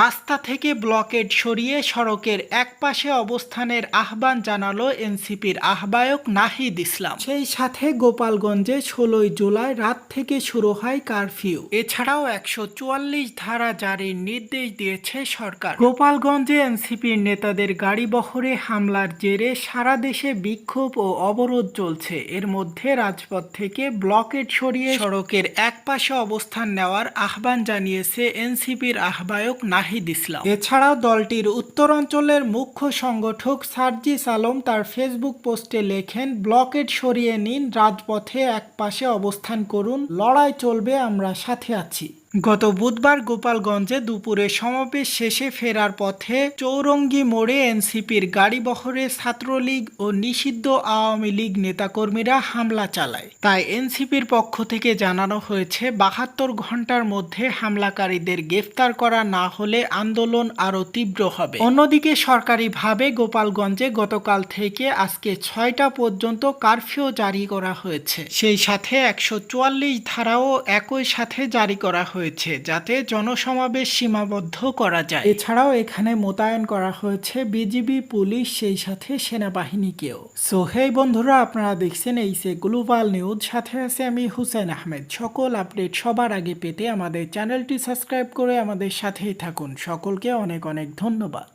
রাস্তা থেকে ব্লকেড সরিয়ে সড়কের একপাশে অবস্থানের আহ্বান জানালো এনসিপির আহ্বায়ক নাহিদ ইসলাম। সেই সাথে গোপালগঞ্জে ষোলোই জুলাই রাত থেকে শুরু হয় কারফিউ। এছাড়াও একশো চুয়াল্লিশ ধারা জারির নির্দেশ দিয়েছে সরকার। গোপালগঞ্জে এনসিপির নেতাদের গাড়ি বহরে হামলার জেরে সারা দেশে বিক্ষোভ ও অবরোধ চলছে। এর মধ্যে রাজপথ থেকে ব্লকেড সরিয়ে সড়কের একপাশে অবস্থান নেওয়ার আহ্বান জানিয়েছে এনসিপির আহ্বায়ক নাহিদ ইসলাম। এছাড়াও দলটির উত্তরাঞ্চলের মুখ্য সংগঠক সার্জি সালম তার ফেসবুক পোস্টে লেখেন, ব্লকেট সরিয়ে নিন, রাজপথে এক পাশে অবস্থান করুন, লড়াই চলবে, আমরা সাথে আছি। গত বুধবার গোপালগঞ্জে দুপুরে সমাবেশ শেষে ফেরার পথে চৌরঙ্গি মোড়ে এনসিপির গাড়ি বহরে ছাত্রলীগ ও নিষিদ্ধ আওয়ামী লীগ নেতাকর্মীরা হামলা চালায়। তাই এনসিপির পক্ষ থেকে জানানো হয়েছে, বাহাত্তর ঘণ্টার মধ্যে হামলাকারীদের গ্রেফতার করা না হলে আন্দোলন আরও তীব্র হবে। অন্যদিকে সরকারিভাবে গোপালগঞ্জে গতকাল থেকে আজকে ছয়টা পর্যন্ত কারফিউ জারি করা হয়েছে। সেই সাথে একশো চুয়াল্লিশ ধারাও একই সাথে জারি করা হয়েছে। যাতে জনসমাবেশ সীমাবদ্ধ করা যায়। এছাড়াও এখানে মোতায়েন করা হয়েছে বিজিবি, পুলিশ, সেই সাথে সেনাবাহিনীকেও। সো হেই বন্ধুরা, আপনারা দেখছেন এই সে গ্লোবাল নিউজ সাথে আছে আমি হুসেন আহমেদ। সকল আপডেট সবার আগে পেতে আমাদের চ্যানেলটি সাবস্ক্রাইব করে আমাদের সাথেই থাকুন। সকলকে অনেক অনেক ধন্যবাদ।